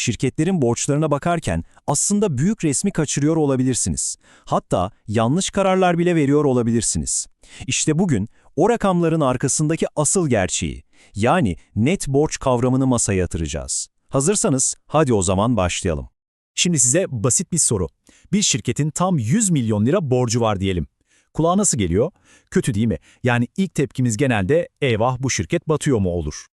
şirketlerin borçlarına bakarken aslında büyük resmi kaçırıyor olabilirsiniz. Hatta yanlış kararlar bile veriyor olabilirsiniz. İşte bugün o rakamların arkasındaki asıl gerçeği, yani net borç kavramını masaya yatıracağız. Hazırsanız hadi o zaman başlayalım. Şimdi size basit bir soru. Bir şirketin tam 100 milyon lira borcu var diyelim. Kulağa nasıl geliyor? Kötü değil mi? Yani ilk tepkimiz genelde eyvah bu şirket batıyor mu olur.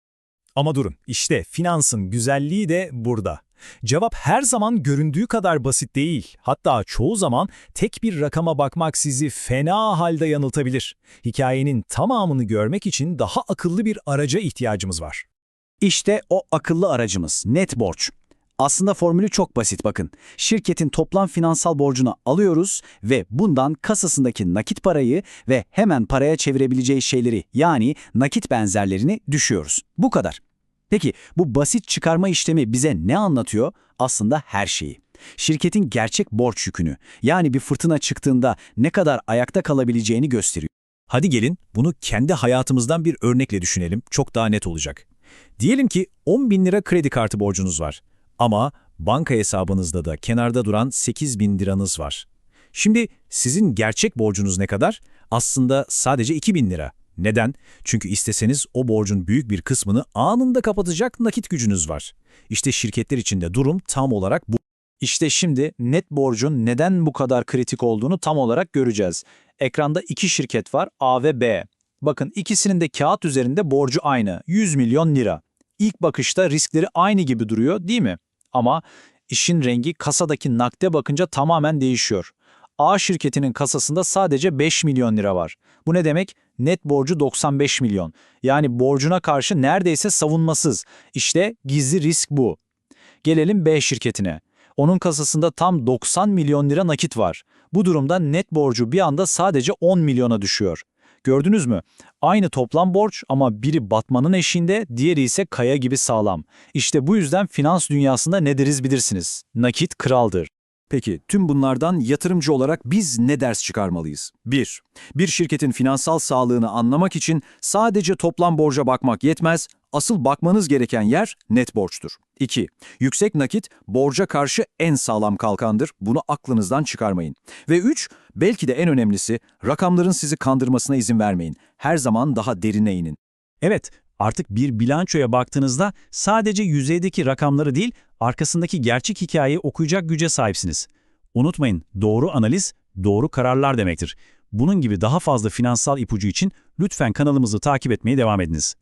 Ama durun, işte finansın güzelliği de burada. Cevap her zaman göründüğü kadar basit değil. Hatta çoğu zaman tek bir rakama bakmak sizi fena halde yanıltabilir. Hikayenin tamamını görmek için daha akıllı bir araca ihtiyacımız var. İşte o akıllı aracımız, net borç. Aslında formülü çok basit bakın. Şirketin toplam finansal borcunu alıyoruz ve bundan kasasındaki nakit parayı ve hemen paraya çevirebileceği şeyleri yani nakit benzerlerini düşüyoruz. Bu kadar. Peki bu basit çıkarma işlemi bize ne anlatıyor? Aslında her şeyi. Şirketin gerçek borç yükünü yani bir fırtına çıktığında ne kadar ayakta kalabileceğini gösteriyor. Hadi gelin bunu kendi hayatımızdan bir örnekle düşünelim. Çok daha net olacak. Diyelim ki 10 bin lira kredi kartı borcunuz var. Ama banka hesabınızda da kenarda duran 8 bin liranız var. Şimdi sizin gerçek borcunuz ne kadar? Aslında sadece 2 bin lira. Neden? Çünkü isteseniz o borcun büyük bir kısmını anında kapatacak nakit gücünüz var. İşte şirketler için de durum tam olarak bu. İşte şimdi net borcun neden bu kadar kritik olduğunu tam olarak göreceğiz. Ekranda iki şirket var A ve B. Bakın ikisinin de kağıt üzerinde borcu aynı 100 milyon lira. İlk bakışta riskleri aynı gibi duruyor değil mi? Ama işin rengi kasadaki nakde bakınca tamamen değişiyor. A şirketinin kasasında sadece 5 milyon lira var. Bu ne demek? Net borcu 95 milyon. Yani borcuna karşı neredeyse savunmasız. İşte gizli risk bu. Gelelim B şirketine. Onun kasasında tam 90 milyon lira nakit var. Bu durumda net borcu bir anda sadece 10 milyona düşüyor. Gördünüz mü? Aynı toplam borç ama biri batmanın eşiğinde, diğeri ise kaya gibi sağlam. İşte bu yüzden finans dünyasında ne deriz bilirsiniz. Nakit kraldır. Peki tüm bunlardan yatırımcı olarak biz ne ders çıkarmalıyız? 1. Bir şirketin finansal sağlığını anlamak için sadece toplam borca bakmak yetmez, asıl bakmanız gereken yer net borçtur. 2. Yüksek nakit borca karşı en sağlam kalkandır, bunu aklınızdan çıkarmayın. Ve 3. Belki de en önemlisi rakamların sizi kandırmasına izin vermeyin. Her zaman daha derine inin. Evet, artık bir bilançoya baktığınızda sadece yüzeydeki rakamları değil, arkasındaki gerçek hikayeyi okuyacak güce sahipsiniz. Unutmayın, doğru analiz, doğru kararlar demektir. Bunun gibi daha fazla finansal ipucu için lütfen kanalımızı takip etmeye devam ediniz.